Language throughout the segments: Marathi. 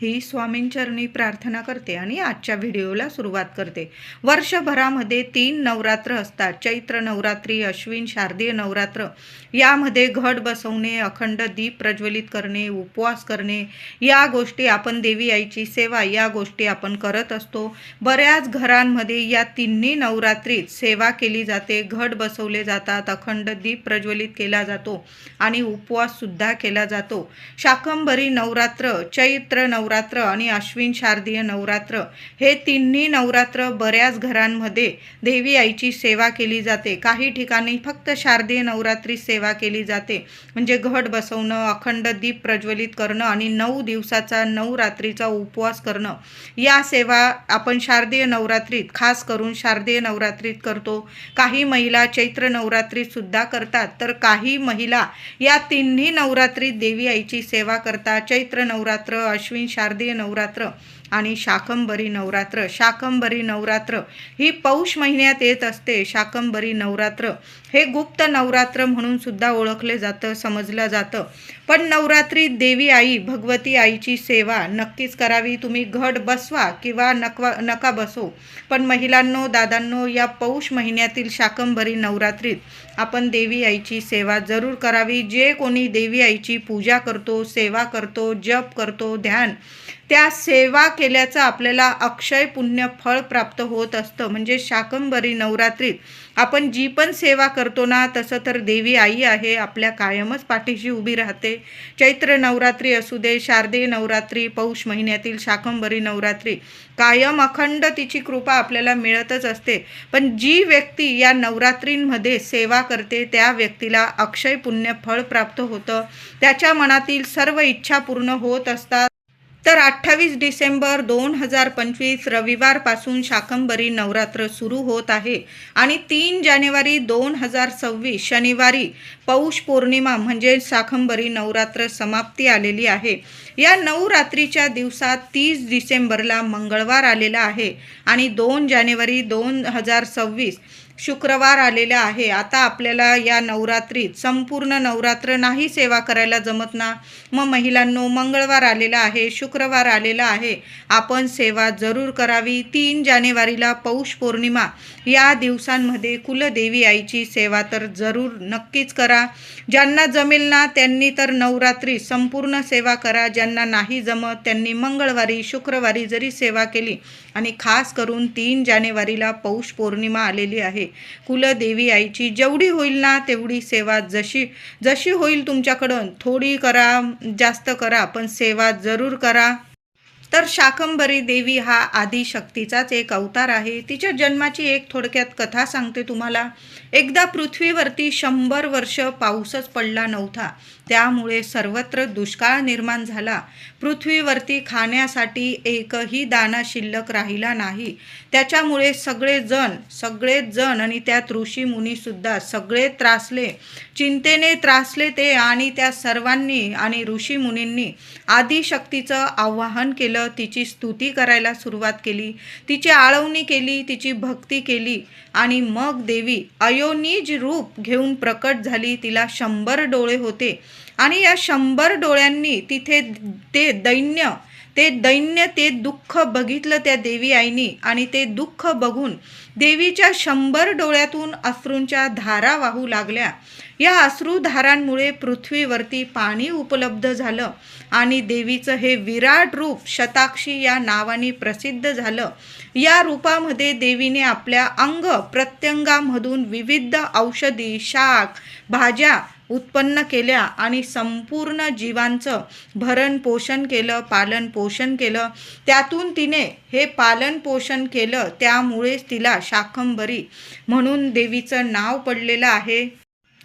ही स्वामींचरणी प्रार्थना करते आणि आजच्या व्हिडिओला सुरुवात करते. वर्षभरामध्ये तीन नवरात्र असतात. चैत्र नवरात्री अश्विन शारदीय नवरात्र. यामध्ये घट बसवणे अखंड दीप प्रज्वलित करणे उपवास करणे या गोष्टी आपण देवी आईची सेवा या गोष्टी आपण करत असतो. बऱ्याच घरांमध्ये या तिन्ही नवरात्रीत सेवा केली जाते. घट बसवले जातात अखंड दीप प्रज्वलित केला जातो आणि उपवास सुद्धा केला जातो. शाकंभरी नवरात्र चैत्र नवरात्र आणि अश्विन शारदीय नवरात्र हे तिन्ही नवरात्र बऱ्याच घरांमध्ये देवी आईची सेवा केली जाते. काही ठिकाणी फक्त शारदीय नवरात्री सेवा केली जाते. म्हणजे घट बसवणं अखंड दीप प्रज्वलित करणं आणि नऊ दिवसाचा नऊ रात्रीचा उपवास करणं. या सेवा आपण शारदीय नवरात्रीत खास करून शारदीय नवरात्रीत करतो. काही महिला चैत्र नवरात्रीत सुद्धा करतात. तर काही महिला या तिन्ही नवरात्रीत देवी आईची सेवा करतात. चैत्र नवरात्र अश्विन शारदीय नवरात्र आणि शाकंभरी नवरात्र. शाकंभरी नवरात्र ही पौष महिन्यात येत असते. शाकंभरी नवरात्र हे गुप्त नवरात्र म्हणून सुद्धा ओळखले जातं समजलं जातं. पण नवरात्रीत देवी आई भगवती आईची सेवा नक्कीच करावी. तुम्ही घट बसवा किंवा नकवा नका बसो. पण महिलांनो दादांनो या पौष महिन्यातील शाकंभरी नवरात्रीत आपण देवी आईची सेवा जरूर करावी. जे कोणी देवी आईची पूजा करतो सेवा करतो जप करतो ध्यान त्या सेवा केल्याचं आपल्याला अक्षय पुण्य फळ प्राप्त होत असतं. म्हणजे शाकंभरी नवरात्रीत आपण जी पण सेवा करतो ना तसं तर देवी आई आहे आपल्या कायमच पाठीशी उभी राहते. चैत्र नवरात्री असू दे शारदीय नवरात्री पौष महिन्यातील शाकंभरी नवरात्री कायम अखंड तिची कृपा आपल्याला मिळतच असते. पण जी व्यक्ती या नवरात्रींमध्ये सेवा करते त्या व्यक्तीला अक्षय पुण्य फळ प्राप्त होतं. त्याच्या मनातील सर्व इच्छा पूर्ण होत असतात. तर अठ्ठावीस डिसेंबर दोन हजार पंचवीस रविवारपासून शाकंभरी नवरात्र सुरू होत आहे. आणि तीन जानेवारी दोन हजार सव्वीस शनिवारी पौष पौर्णिमा म्हणजे शाकंभरी नवरात्र समाप्ती आलेली आहे. या नवरात्रीच्या दिवसात तीस डिसेंबरला मंगळवार आलेला आहे. आणि दोन जानेवारी दोन हजार सव्वीस शुक्रवार आलेला आहे. आता आपल्याला या नवरात्रीत संपूर्ण नवरात्र नाही सेवा करायला जमत ना? मग महिलांनो मंगळवार आलेला आहे शुक्रवार आलेला आहे. आपण सेवा जरूर करावी. तीन जानेवारीला पौष पौर्णिमा. या दिवसांमध्ये कुलदेवी आईची सेवा तर जरूर नक्कीच करा. ज्यांना जमेल ना त्यांनी तर नवरात्री संपूर्ण सेवा करा. ज्यांना नाही जमत त्यांनी मंगळवारी शुक्रवारी जरी सेवा केली आणि खास करून तीन जानेवारीला पौष पौर्णिमा आलेली आहे. कुलदेवी आईची जेवढी होईल ना तेवढी सेवा जशी जशी होईल तुमच्याकडून. थोडी करा जास्त करा पण सेवा जरूर करा. तर शाकंभरी देवी हा आदिशक्तीचाच एक अवतार आहे. तिच्या जन्माची एक थोडक्यात कथा सांगते तुम्हाला. एकदा पृथ्वीवरती शंभर वर्ष पाऊसच पडला नव्हता. त्यामुळे सर्वत्र दुष्काळ निर्माण झाला. पृथ्वीवरती खाण्यासाठी एकही दाना शिल्लक राहिला नाही. त्याच्यामुळे सगळेजण सगळेजण सगळेच जण आणि त्यात ऋषी मुनीसुद्धा सगळे त्रासले. चिंतेने त्रासले ते आणि त्या सर्वांनी आणि ऋषी मुनींनी आदिशक्तीचं आवाहन केलं. तिची स्तुती करायला सुरुवात केली. तिची आळवणी केली तिची भक्ती केली आणि मग देवी अयोनिज रूप घेऊन प्रकट झाली. तिला शंभर डोळे होते. आणि या शंभर डोळ्यांनी तिथे ते दैन्य ते दैन्य ते दुःख बघितलं त्या देवी आईनी आणि ते दुःख बघून देवीच्या शंभर डोळ्यातून अश्रूंच्या धारा वाहू लागल्या. या अश्रूधारांमुळे पृथ्वीवरती पाणी उपलब्ध झालं आणि देवीचं हे विराट रूप शताक्षी या नावाने प्रसिद्ध झालं. या रूपामध्ये देवीने आपल्या अंग प्रत्यंगामधून विविध औषधी शाक भाज्या उत्पन्न केल्या आणि संपूर्ण जीवांचं भरण पोषण केलं पालन पोषण केलं. त्यातून तिने हे पालन पोषण केलं त्यामुळेच तिला शाकंभरी म्हणून देवीचं नाव पडलेलं आहे.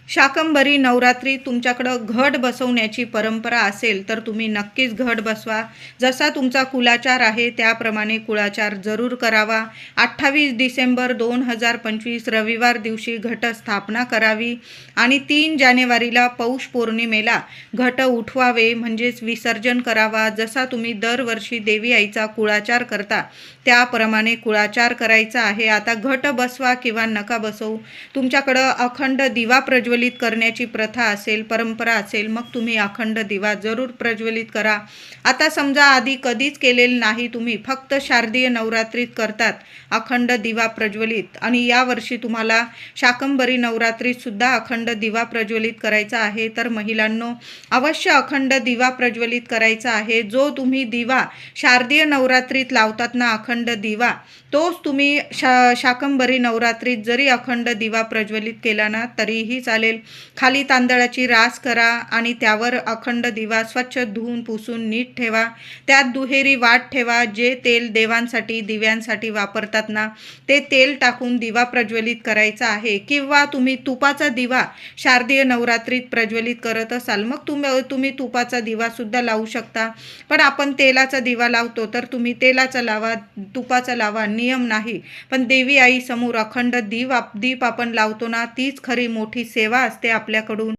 शाकंभरी नवरात्रीत तुमच्याकडं घट बसवण्याची परंपरा असेल तर तुम्ही नक्कीच घट बसवा. जसा तुमचा कुलाचार आहे त्याप्रमाणे कुळाचार जरूर करावा. अठ्ठावीस डिसेंबर दोन हजार पंचवीस रविवार दिवशी घटस्थापना करावी आणि तीन जानेवारीला पौष पौर्णिमेला घट उठवावे म्हणजेच विसर्जन करावा. जसा तुम्ही दरवर्षी देवी आईचा कुळाचार करता त्याप्रमाणे कुळाचार करायचा आहे. आता घट बसवा किंवा नका बसवू. तुमच्याकडं अखंड दिवा प्रज्वलित करण्याची प्रथा असेल परंपरा असेल मग तुम्ही अखंड दिवा जरूर प्रज्वलित करा. आता समजा आधी कधीच केलेलं नाही तुम्ही फक्त शारदीय नवरात्रीत करतात अखंड दिवा प्रज्वलित. आणि यावर्षी तुम्हाला शाकंभरी नवरात्रीत सुद्धा अखंड दिवा प्रज्वलित करायचा आहे. तर महिलांनो अवश्य अखंड दिवा प्रज्वलित करायचा आहे. जो तुम्ही दिवा शारदीय नवरात्रीत लावतात ना अखंड दिवा तोच तुम्ही शा शाकंभरी नवरात्रीत जरी अखंड दिवा प्रज्वलित केला ना तरीही चालेल. खाली तांदळाची रास करा आणि त्यावर अखंड दिवा स्वच्छ धुवून पुसून नीट ठेवा. त्यात दुहेरी वाट ठेवा जे तेल देवांसाठी दिव्यांसाठी वापरतात ना ते तेल टाकून दिवा प्रज्वलित करायचा आहे. किंवा तुम्ही तुपाचा दिवा शारदीय नवरात्रीत प्रज्वलित करत असाल मग तुम्ही तुम्ही तुपाचा दिवासुद्धा लावू शकता. पण आपण तेलाचा दिवा लावतो तर तुम्ही तेलाचा लावा तुपाचा लावा नियम नाही. पण देवी आई समोर अखंड दीप दीप आपण लावतो ना तीच खरी मोठी सेवा असते आपल्याकडून.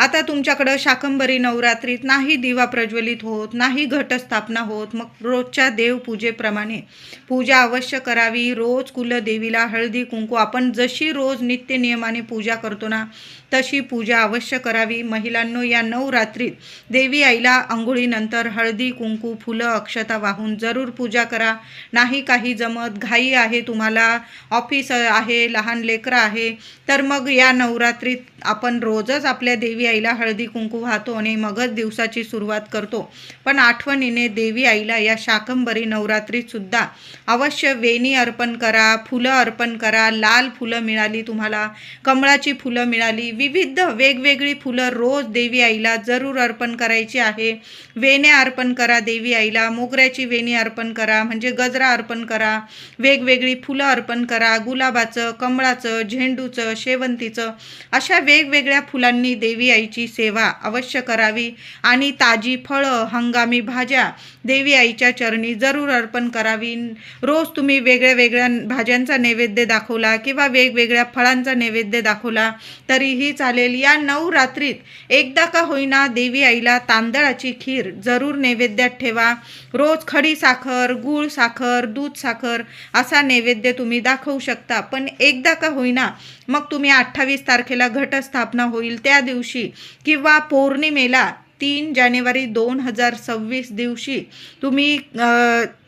आता तुमच्याकडं शाकंभरी नवरात्रीत नाही दिवा प्रज्वलित होत नाही घटस्थापना होत. मग रोजच्या देवपूजेप्रमाणे पूजा अवश्य करावी. रोज कुलदेवीला हळदी कुंकू. आपण जशी रोज नित्य नियमाने पूजा करतो ना तशी पूजा अवश्य करावी. महिलांनो या नवरात्रीत देवी आईला आंघोळीनंतर हळदी कुंकू फुलं अक्षता वाहून जरूर पूजा करा. नाही काही जमत घाई आहे तुम्हाला ऑफिस आहे लहान लेकरं आहे तर मग या नवरात्रीत आपण रोजच आपल्या देवी आईला हळदी कुंकू वाहतो आणि मगच दिवसाची सुरुवात करतो. पण आठवणीने देवी आईला या शाकंभरी नवरात्रीतसुद्धा अवश्य वेणी अर्पण करा फुलं अर्पण करा लाल फुलं मिळाली तुम्हाला कमळाची फुलं मिळाली विविध वेगवेगळी फुलं रोज देवी आईला जरूर अर्पण करायची आहे. वेण्या अर्पण करा देवी आईला मोगऱ्याची वेणी अर्पण करा म्हणजे गजरा अर्पण करा वेगवेगळी फुलं अर्पण करा गुलाबाचं कमळाचं झेंडूचं शेवंतीचं अशा वेगवेगळ्या फुलांनी देवी आई आईची सेवा अवश्य करावी आणि ताजी फळं हंगामी भाज्या देवी आईच्या चरणी जरूर अर्पण करावी. रोज तुम्ही वेगळ्या वेगळ्या भाज्यांचा नैवेद्य दाखवला किंवा वेगवेगळ्या फळांचा नैवेद्य दाखवला तरीही चालेल. या नऊ रात्रीत एकदा का होईना देवी आईला तांदळाची खीर जरूर नैवेद्यात ठेवा. रोज खडी साखर गूळ साखर दूध साखर असा नैवेद्य तुम्ही दाखवू शकता. पण एकदा का होईना मग तुम्ही अठ्ठावीस तारखेला घटस्थापना होईल त्या दिवशी किंवा पौर्णिमेला तीन जानेवारी दोन हजार सव्वीस दिवशी तुम्ही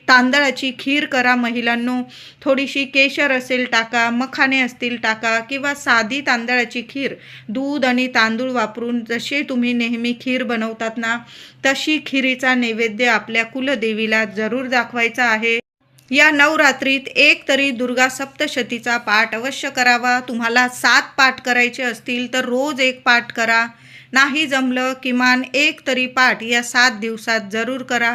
तांदळाची खीर करा महिलांनो थोडीशी केशर असेल टाका मखाने असतील टाका किंवा साधी तांदळाची खीर दूध आणि तांदूळ वापरून जसे तुम्ही नेहमी खीर बनवतात ना तशी खिरीचा नैवेद्य आपल्या कुलदेवीला जरूर दाखवायचा आहे. या नवरात्रीत एक तरी दुर्गा सप्तशतीचा पाठ अवश्य करावा. तुम्हाला सात पाठ करायचे असतील तर रोज एक पाठ करा. नाही जमलं किमान एक तरी पाठ या सात दिवसात जरूर करा.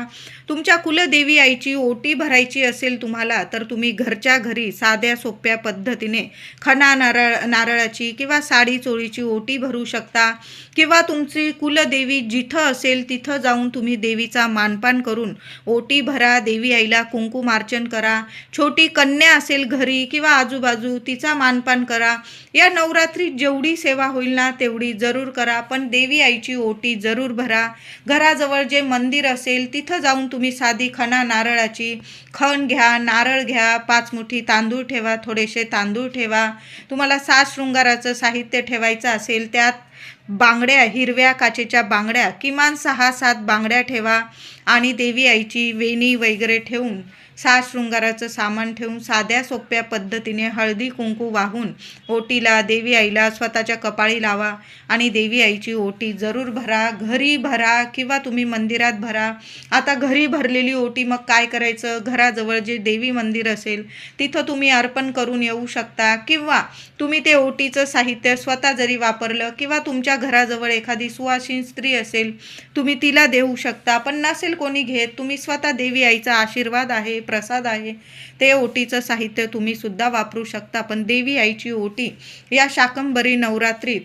तुमच्या कुलदेवी आईची ओटी भरायची असेल तुम्हाला तर तुम्ही घरच्या घरी साध्या सोप्या पद्धतीने खणा नारळ नारळाची किंवा साडी चोळीची ओटी भरू शकता. किंवा तुमची कुलदेवी जिथं असेल तिथं जाऊन तुम्ही देवीचा मानपान करून ओटी भरा देवी आईला कुंकुमार्चन करा छोटी कन्या असेल घरी किंवा आजूबाजू तिचा मानपान करा. या नवरात्रीत जेवढी सेवा होईल ना तेवढी जरूर करा. पण देवी आईची ओटी जरूर भरा. घराजवळ जे मंदिर असेल तिथं जाऊन तुम्ही साधी खणा नारळाची खण घ्या नारळ घ्या पाच मुठी तांदूळ ठेवा थोडेसे तांदूळ ठेवा. तुम्हाला सात शृंगाराचं साहित्य ठेवायचं असेल त्यात बांगड्या हिरव्या काचेच्या बांगड्या किमान सहा सात बांगड्या ठेवा आणि देवी आईची वेणी वगैरे ठेवून सात शृंगाराचं सामान ठेवून साध्या सोप्या पद्धतीने हळदी कुंकू वाहून ओटीला देवी आईला स्वतःच्या कपाळी लावा आणि देवी आईची ओटी जरूर भरा घरी भरा किंवा तुम्ही मंदिरात भरा. आता घरी भरलेली ओटी मग काय करायचं? घराजवळ जे देवी मंदिर असेल तिथं तुम्ही अर्पण करून येऊ शकता किंवा तुम्ही ते ओटीचं साहित्य स्वतः जरी वापरलं किंवा तुमच्या घराजवळ एखादी सुवासीन स्त्री असेल तुम्ही तिला देऊ शकता. पण नसेल कोणी घेत तुम्ही स्वतः देवी आईचा आशीर्वाद आहे. प्रसाद आहे. ते ओटीचं साहित्य तुम्ही सुद्धा वापरू शकता. पण देवी आईची ओटी या शाकंभरी नवरात्रीत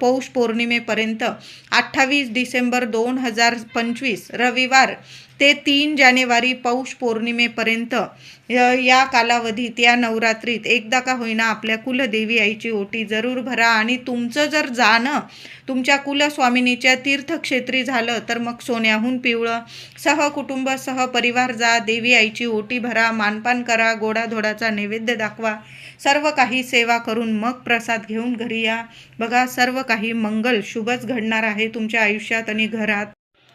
पौष पौर्णिमेपर्यंत अठ्ठावीस डिसेंबर दोन हजार पंचवीस रविवार ते तीन जानेवारी पौष पौर्णिमेपर्यंत या कालावधीत या नवरात्रीत एकदा का होईना आपल्या कुलदेवी आईची ओटी जरूर भरा आणि तुमचं जर जाणं तुमच्या कुलस्वामिनीच्या तीर्थक्षेत्री झालं तर मग सोन्याहून पिवळं. सहकुटुंब सहपरिवार जा देवी आईची ओटी भरा मानपान करा गोडाधोडाचा नैवेद्य दाखवा. सर्व काही सेवा करून मग प्रसाद घेऊन घरी या. बघा सर्व काही मंगल शुभच घडणार आहे तुमच्या आयुष्यात आणि घरात.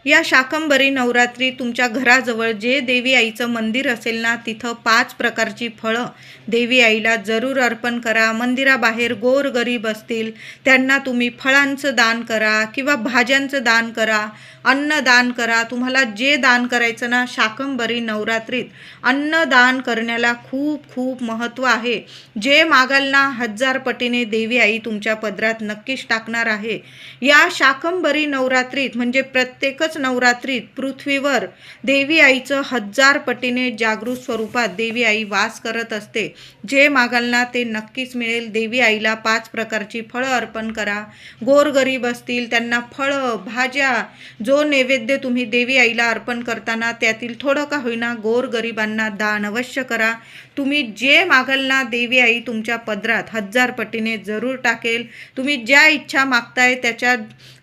या शाकंबरी नवरात्री तुमच्या घराजवळ जे देवी आईचं मंदिर असेल ना तिथं पाच प्रकारची फळं देवी आईला जरूर अर्पण करा. मंदिराबाहेर गोरगरीब असतील त्यांना तुम्ही फळांचं दान करा किंवा भाज्यांचं दान करा. अन्नदान करा. तुम्हाला जे दान करायचं ना शाकंबरी नवरात्रीत अन्नदान करण्याला खूप खूप महत्त्व आहे. जे मागाल ना हजार पटीने देवी आई तुमच्या पदरात नक्कीच टाकणार आहे. या शाकंबरी नवरात्रीत म्हणजे प्रत्येकच नवरात्रीत पृथ्वीवर देवी आईचं हजार पटीने जागृत स्वरूपात देवी आई वास करत असते. जे मागाल ना ते नक्कीच मिळेल. देवी आईला पाच प्रकारची फळं अर्पण करा. गोरगरीब असतील त्यांना फळं भाज्या जो नैवेद्य तुम्ही देवी आईला अर्पण करताना त्यातील थोडं का होईना गोरगरिबांना दान अवश्य करा. तुम्ही जे मागाल ना देवी आई तुमच्या पदरात हजार पटीने जरूर टाकेल. तुम्ही ज्या इच्छा मागताय त्याच्या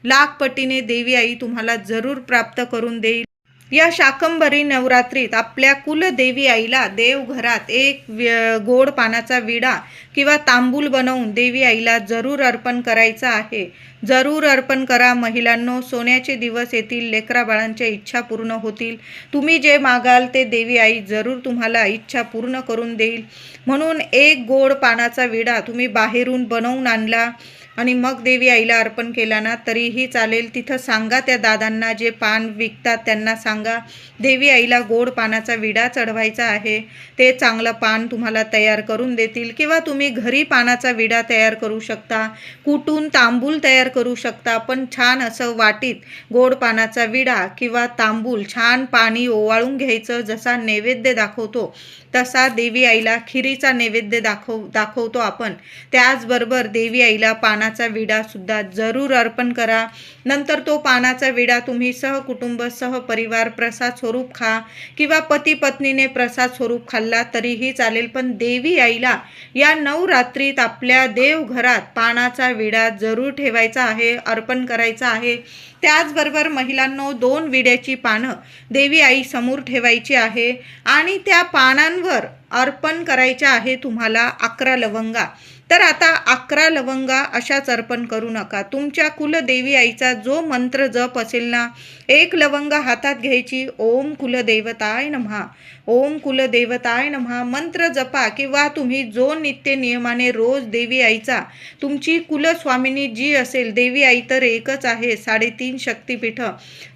लाख पटीने देवी आई तुम्हाला जरूर प्राप्त करून देईल. या शाकंबरी नवरात्रीत आपल्या कुलदेवी आईला देवघरात एक व्य- गोड पानाचा विडा किंवा तांबूल बनवून देवी आईला जरूर अर्पण करायचा आहे. जरूर अर्पण करा महिलांनो. सोन्याचे दिवस येतील लेकरा बाळांच्या इच्छा पूर्ण होतील. तुम्ही जे मागाल ते देवी आई जरूर तुम्हाला इच्छा पूर्ण करून देईल. म्हणून एक गोड पानाचा विडा तुम्ही बाहेरून बनवून आणला. आणि मग देवी आईला अर्पण केला ना तरीही चालेल. तिथं सांगा त्या दादांना जे पान विकतात त्यांना सांगा देवी आईला गोड पानाचा विडा चढवायचा आहे. ते चांगलं पान तुम्हाला तयार करून देतील किंवा तुम्ही घरी पानाचा विडा तयार करू शकता. कुटून तांबूल तयार करू शकता पण छान असं वाटीत गोड पानाचा विडा किंवा तांबूल छान पाणी ओवाळून घ्यायचं जसा नैवेद्य दाखवतो तसा देवी आईला खिरीचा नैवेद्य दाखव दाखवतो आपण. त्याचबरोबर देवी आईला पाना पानाचा विडा सुद्धा जरूर अर्पण करा. नंतर तो पानाचा विडा तुम्ही सहकुटुंब सहपरिवार प्रसाद स्वरूप खा किंवा पती पत्नीने प्रसाद स्वरूप खाल्ला तरीही चालेल. पण देवी आईला या नवरात्रीत आपल्या देवघरात पानाचा विडा जरूर ठेवायचा आहे अर्पण करायचा आहे. त्याचबरोबर महिलांनो दोन विड्याची पानं देवी आई समोर ठेवायची आहे आणि त्या पानांवर अर्पण करायच्या आहे तुम्हाला अकरा लवंगा. तर आता अकरा लवंगा अशाच अर्पण करू नका. तुमच्या कुलदेवी आईचा जो मंत्र जप असेल ना एक लवंगा हातात घ्यायची. ओम कुलदेवताय नमहा. ओम कुलदेवताय नमहा मंत्र जपा किंवा तुम्ही जो नित्य नियमाने रोज देवी आईचा तुमची कुलस्वामिनी जी असेल देवी आई तर एकच आहे साडेतीन शक्तीपीठ.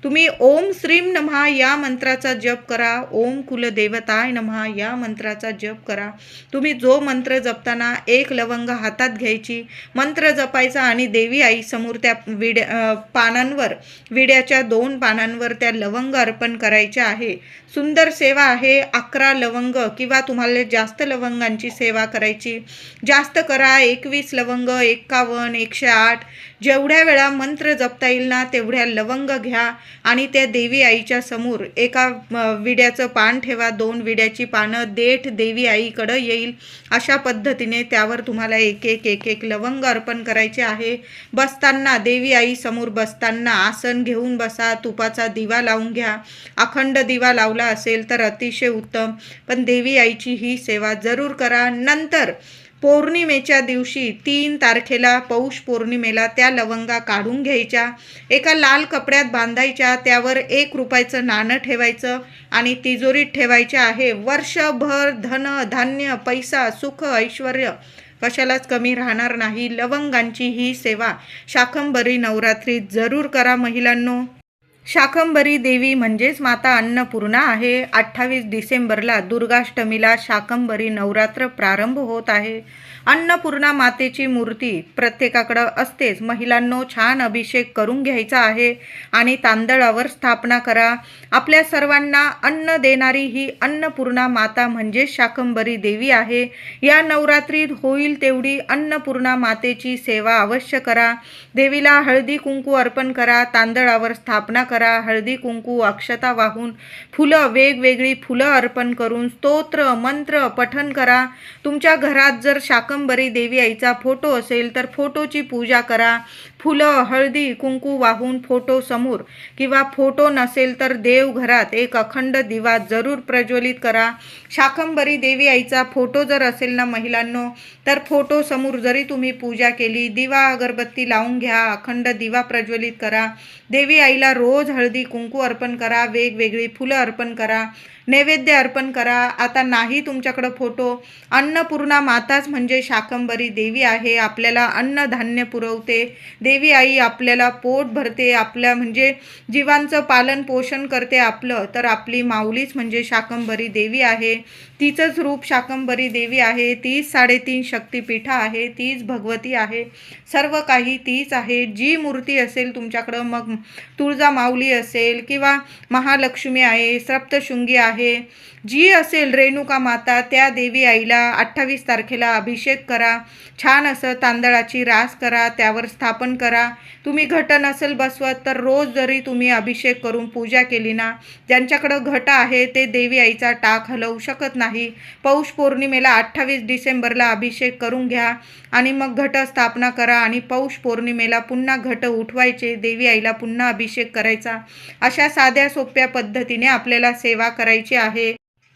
तुम्ही ओम श्रीम नमहा या मंत्राचा जप करा. ओम कुलदेवताय नमहा या मंत्राचा जप करा. तुम्ही जो मंत्र जपताना एक लवंग हातात घ्यायची मंत्र जपायचा आणि देवी आई समोर त्या विड्या पानांवर विड्याच्या दोन पानांवर त्या लवंग अर्पण करायच्या आहे. सुंदर सेवा आहे अकरा लवंग किंवा तुम्हाला जास्त लवंगांची सेवा करायची जास्त करा. एकवीस लवंग एक्कावन्न एकशे आठ. जेवढ्या वेळा मंत्र जपता येईल ना तेवढ्या लवंग घ्या आणि त्या देवी आईच्या समोर एका विड्याचं पान ठेवा. दोन विड्याची पानं देठ देवी आईकडं येईल. अशा पद्धतीने त्यावर तुम्हाला एक एक एक एक लवंग अर्पण करायचे आहे. बसताना देवी आई समोर बसताना आसन घेऊन बसा. तुपाचा दिवा लावून घ्या. अखंड दिवा लावला असेल तर अतिशय उत्तम. पण देवी आईची ही सेवा जरूर करा. नंतर पौर्णिमेच्या दिवशी तीन तारखेला पौष पौर्णिमेला त्या लवंगा काढून घ्यायच्या. एका लाल कपड्यात बांधायच्या. त्यावर एक रुपयाचं नाणं ठेवायचं आणि तिजोरीत ठेवायचे आहे. वर्षभर धन धान्य पैसा सुख ऐश्वर कशालाच कमी राहणार नाही. लवंगांची ही सेवा शाकंबरी नवरात्रीत जरूर करा महिलांनो. शाकंभरी देवी म्हणजेच माता अन्नपूर्णा आहे. अठ्ठावीस डिसेंबरला दुर्गाष्टमीला शाकंभरी नवरात्र प्रारंभ होत आहे. अन्नपूर्णा मातेची मूर्ती प्रत्येकाकडं असतेच. महिलांनो छान अभिषेक करून घ्यायचा आहे आणि तांदळावर स्थापना करा. आपल्या सर्वांना अन्न देणारी ही अन्नपूर्णा माता म्हणजेच शाकंभरी देवी आहे. या नवरात्रीत होईल तेवढी अन्नपूर्णा मातेची सेवा अवश्य करा. देवीला हळदी कुंकू अर्पण करा. तांदळावर स्थापना करा हळदी कुंकू अक्षता वाहून फुलं वेगवेगळी फुलं अर्पण करून स्तोत्र मंत्र पठन करा. तुमच्या घरात जर शाकंभरी देवी आईचा फोटो असेल तर फोटोची पूजा करा. फुलं हळदी कुंकू वाहून फोटो समोर किंवा फोटो नसेल तर देवघरात एक अखंड दिवा जरूर प्रज्वलित करा. शाकंबरी देवी आईचा फोटो जर असेल ना महिलांनो तर फोटो समोर जरी तुम्ही पूजा केली दिवा अगरबत्ती लावून घ्या अखंड दिवा प्रज्वलित करा. देवी आईला रोज हळदी कुंकू अर्पण करा वेगवेगळी फुलं अर्पण करा नैवेद्य अर्पण करा. आता नाही तुमच्याकडं फोटो. अन्नपूर्णा माताच म्हणजे शाकंबरी देवी आहे. आपल्याला अन्नधान्य पुरवते. देवी देवी आई आपल्याला पोट भरते आपल्या म्हणजे जीवांचं पालन पोषण करते आपलं. तर आपली माऊलीच म्हणजे शाकंभरी देवी आहे. तिचंच रूप शाकंभरी देवी आहे. तीच साडेतीन शक्तिपीठं आहे. तीच भगवती आहे. सर्व काही तीच आहे. जी मूर्ती असेल तुमच्याकडं मग तुळजा माऊली असेल किंवा महालक्ष्मी आहे सप्तशृंगी आहे जी असेल रेणुका माता त्या देवी आईला अठ्ठावीस तारखेला अभिषेक करा. छान असं तांदळाची रास करा त्यावर स्थापन करा. तुम्ही घट नसेल बसवत तर रोज जरी तुम्ही अभिषेक करून पूजा केली ना ज्यांच्याकडं घट आहे ते देवी आईचा टाक हलवू शकत नाही. पौष पौर्णिमेला अठ्ठावीस डिसेंबरला अभिषेक करून घ्या आणि मग घट स्थापना करा आणि पौष पौर्णिमेला पुन्हा घट उठवायचे देवी आईला पुन्हा अभिषेक करायचा. अशा साध्या सोप्या पद्धतीने आपल्याला सेवा करायची आहे.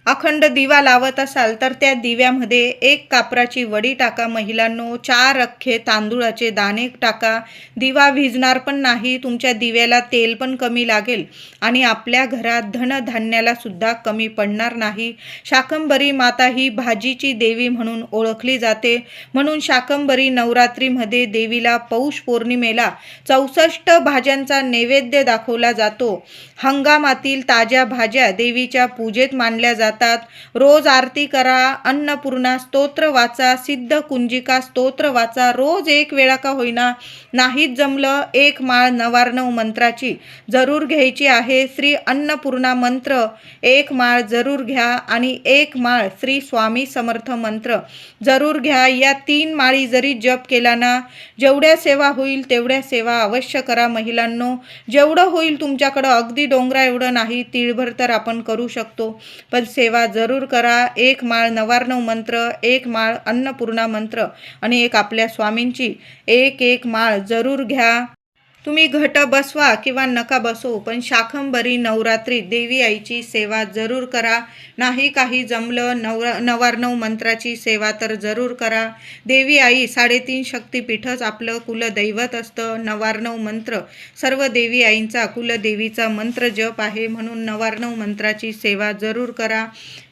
अखंड दिवा लावत असाल तर त्या दिव्यामध्ये एक कापराची वडी टाका. महिलांनो चार अख्खे तांदूळाचे दाणे टाका. दिवा भिजणार पण नाही तुमच्या दिव्याला तेल पण कमी लागेल आणि आपल्या घरात धनधान्याला सुद्धा कमी पडणार नाही. शाकंभरी माता ही भाजीची देवी म्हणून ओळखली जाते. म्हणून शाकंभरी नवरात्रीमध्ये देवीला पौष पौर्णिमेला चौसष्ट भाज्यांचा नैवेद्य दाखवला जातो. हंगामातील ताज्या भाज्या देवीच्या पूजेत मानल्या जातात. रोज आरती करा अन्नपूर्णा स्तोत्र वाचा सिद्ध कुंजिका स्तोत्र वाचा रोज एक वेळा का होईना. नाहीच जमलं एक माळ नवार्णव मंत्राची. जरूर घ्यायची आहे श्री अन्नपूर्णा मंत्र. एक माळ जरूर घ्या आणि एक माळ श्री स्वामी समर्थ मंत्र. जरूर घ्या या तीन माळी जरी जप केला ना जेवढ्या सेवा होईल तेवढ्या सेवा अवश्य करा महिलांनो. जेवढं होईल तुमच्याकडं अगदी डोंगरा एवढं नाही तिळभर तर आपण करू शकतो. पण से सेवा जरूर करा. एक माळ नवार्णव मंत्र एक माळ अन्नपूर्णा मंत्र आणि एक आपल्या स्वामींची. एक एक माळ जरूर घ्या. तुम्ही घट बसवा किंवा नका बसवू पण शाखंबरी नवरात्री देवी आईची सेवा जरूर करा. नाही काही जमलं नवरा नवार्णव मंत्राची सेवा तर जरूर करा. देवी आई साडेतीन शक्तिपीठच आपलं कुलदैवत असतं. नवार्णव मंत्र सर्व देवी आईंचा कुलदेवीचा मंत्र जप आहे म्हणून नवार्णव मंत्राची सेवा जरूर करा.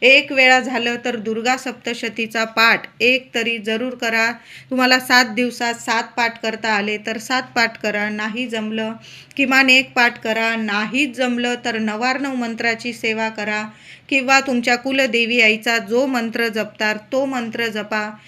एक वेळा झालं तर दुर्गा सप्तशतीचा पाठ एक तरी जरूर करा. तुम्हाला सात दिवसात सात पाठ करता आले तर सात पाठ करा. नाही नाही जमलं. किमान एक पाठ करा. नाहीच जमलं तर नवार्णव मंत्राची सेवा करा. किंवा तुमच्या कुलदेवी आईचा जो मंत्र जपतात तो मंत्र जपा.